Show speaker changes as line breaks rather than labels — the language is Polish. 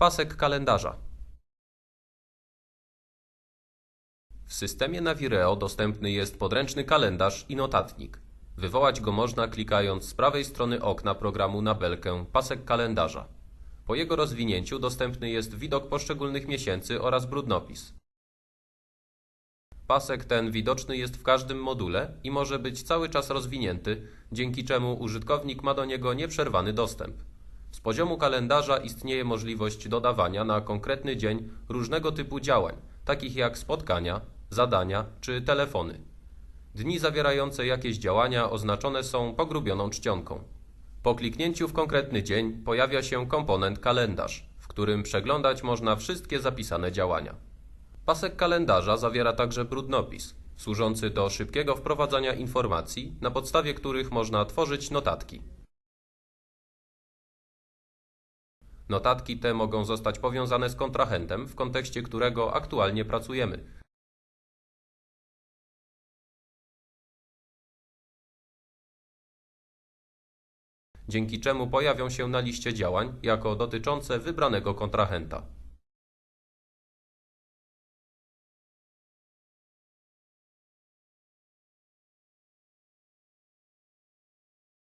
Pasek kalendarza. W systemie Navireo dostępny jest podręczny kalendarz i notatnik. Wywołać go można klikając z prawej strony okna programu na belkę Pasek kalendarza. Po jego rozwinięciu dostępny jest widok poszczególnych miesięcy oraz brudnopis. Pasek ten widoczny jest w każdym module i może być cały czas rozwinięty, dzięki czemu użytkownik ma do niego nieprzerwany dostęp. Z poziomu kalendarza istnieje możliwość dodawania na konkretny dzień różnego typu działań, takich jak spotkania, zadania czy telefony. Dni zawierające jakieś działania oznaczone są pogrubioną czcionką. Po kliknięciu w konkretny dzień pojawia się komponent kalendarz, w którym przeglądać można wszystkie zapisane działania. Pasek kalendarza zawiera także brudnopis, służący do szybkiego wprowadzania informacji, na podstawie których można tworzyć notatki. Notatki te mogą zostać powiązane z kontrahentem, w kontekście którego aktualnie pracujemy. Dzięki czemu pojawią się na liście działań jako dotyczące wybranego kontrahenta.